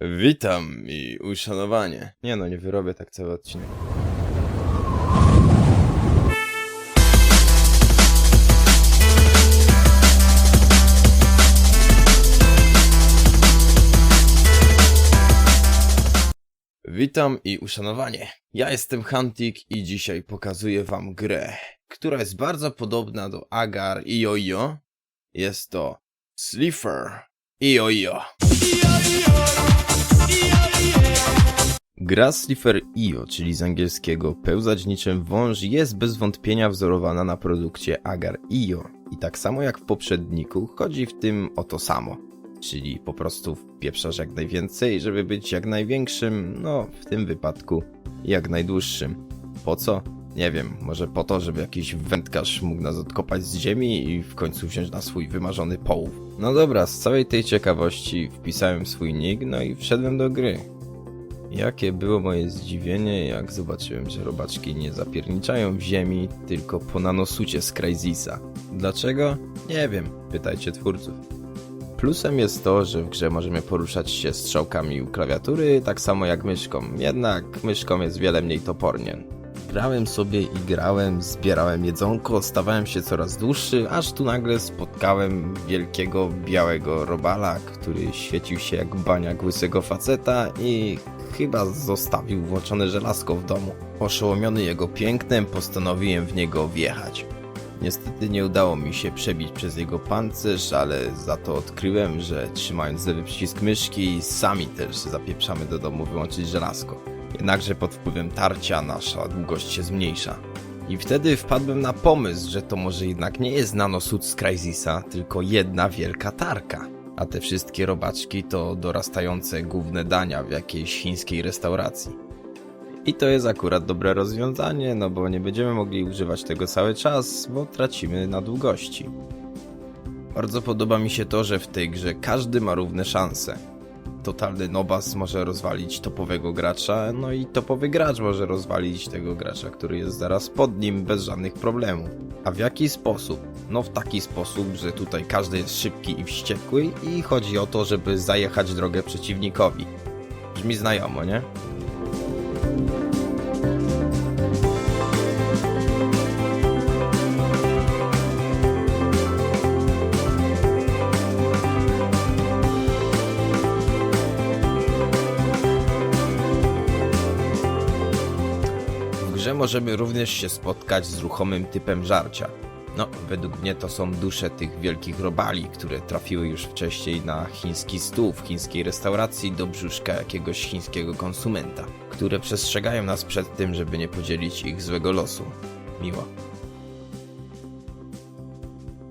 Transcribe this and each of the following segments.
Witam i uszanowanie. Nie no, nie wyrobię tak cały odcinek. Witam i uszanowanie. Ja jestem Huntik i dzisiaj pokazuję wam grę, która jest bardzo podobna do Agar i Jojo. Jest to Slifer i Jojo. Gra Slifer IO, czyli z angielskiego pełzać niczym wąż, jest bez wątpienia wzorowana na produkcie Agar IO. I tak samo jak w poprzedniku, chodzi w tym o to samo. Czyli po prostu wpieprzasz jak najwięcej, żeby być jak największym, no w tym wypadku jak najdłuższym. Po co? Nie wiem, może po to, żeby jakiś wędkarz mógł nas odkopać z ziemi i w końcu wziąć na swój wymarzony połów. No dobra, z całej tej ciekawości wpisałem swój nick, no i wszedłem do gry. Jakie było moje zdziwienie, jak zobaczyłem, że robaczki nie zapierniczają w ziemi, tylko po nanosucie z Crysisa. Dlaczego? Nie wiem, pytajcie twórców. Plusem jest to, że w grze możemy poruszać się strzałkami u klawiatury, tak samo jak myszką, jednak myszką jest wiele mniej topornie. Grałem sobie i grałem, zbierałem jedzonko, stawałem się coraz dłuższy, aż tu nagle spotkałem wielkiego białego robala, który świecił się jak baniak łysego faceta i chyba zostawił włączone żelazko w domu. Oszołomiony jego pięknem postanowiłem w niego wjechać. Niestety nie udało mi się przebić przez jego pancerz, ale za to odkryłem, że trzymając lewy przycisk myszki, sami też zapieprzamy do domu wyłączyć żelazko. Jednakże pod wpływem tarcia nasza długość się zmniejsza. I wtedy wpadłem na pomysł, że to może jednak nie jest nanosud z Crysisa, tylko jedna wielka tarka. A te wszystkie robaczki to dorastające główne dania w jakiejś chińskiej restauracji. I to jest akurat dobre rozwiązanie, no bo nie będziemy mogli używać tego cały czas, bo tracimy na długości. Bardzo podoba mi się to, że w tej grze każdy ma równe szanse. Totalny nobas może rozwalić topowego gracza, no i topowy gracz może rozwalić tego gracza, który jest zaraz pod nim bez żadnych problemów. A w jaki sposób? No w taki sposób, że tutaj każdy jest szybki i wściekły i chodzi o to, żeby zajechać drogę przeciwnikowi. Brzmi znajomo, nie? Możemy również się spotkać z ruchomym typem żarcia. No, według mnie to są dusze tych wielkich robali, które trafiły już wcześniej na chiński stół w chińskiej restauracji do brzuszka jakiegoś chińskiego konsumenta, które przestrzegają nas przed tym, żeby nie podzielić ich złego losu. Miło.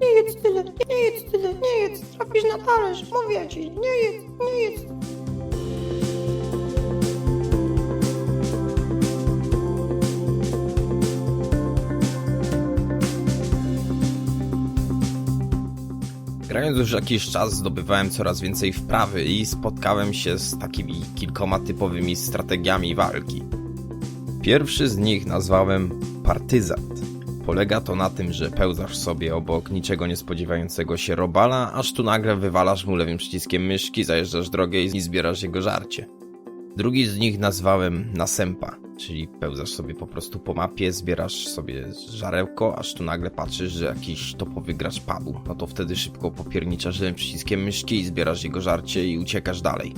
Nie jedz tyle, nie jedz tyle, nie jedz, trafisz na talerz, mówię ci, nie jedz, nie jedz. Grając już jakiś czas zdobywałem coraz więcej wprawy i spotkałem się z takimi kilkoma typowymi strategiami walki. Pierwszy z nich nazwałem partyzant. Polega to na tym, że pełzasz sobie obok niczego nie spodziewającego się robala, aż tu nagle wywalasz mu lewym przyciskiem myszki, zajeżdżasz drogę i zbierasz jego żarcie. Drugi z nich nazwałem nasępa, czyli pełzasz sobie po prostu po mapie, zbierasz sobie żarełko, aż tu nagle patrzysz, że jakiś topowy gracz padł. No to wtedy szybko popierniczasz przyciskiem myszki zbierasz jego żarcie i uciekasz dalej.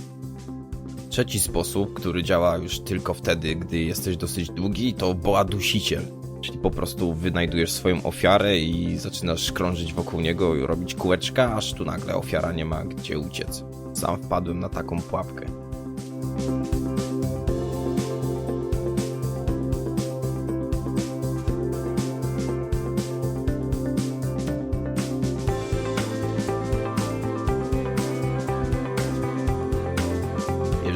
Trzeci sposób, który działa już tylko wtedy, gdy jesteś dosyć długi, to boa dusiciel. Czyli po prostu wynajdujesz swoją ofiarę i zaczynasz krążyć wokół niego i robić kółeczka, aż tu nagle ofiara nie ma gdzie uciec. Sam wpadłem na taką pułapkę.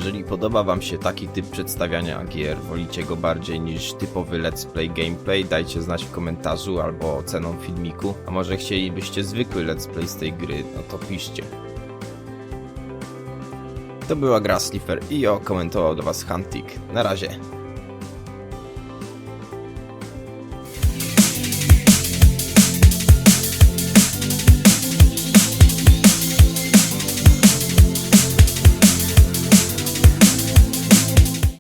Jeżeli podoba Wam się taki typ przedstawiania gier, wolicie go bardziej niż typowy let's play gameplay, dajcie znać w komentarzu albo oceną filmiku, a może chcielibyście zwykły let's play z tej gry, no to piszcie. To była gra i o komentował do Was Huntik. Na razie.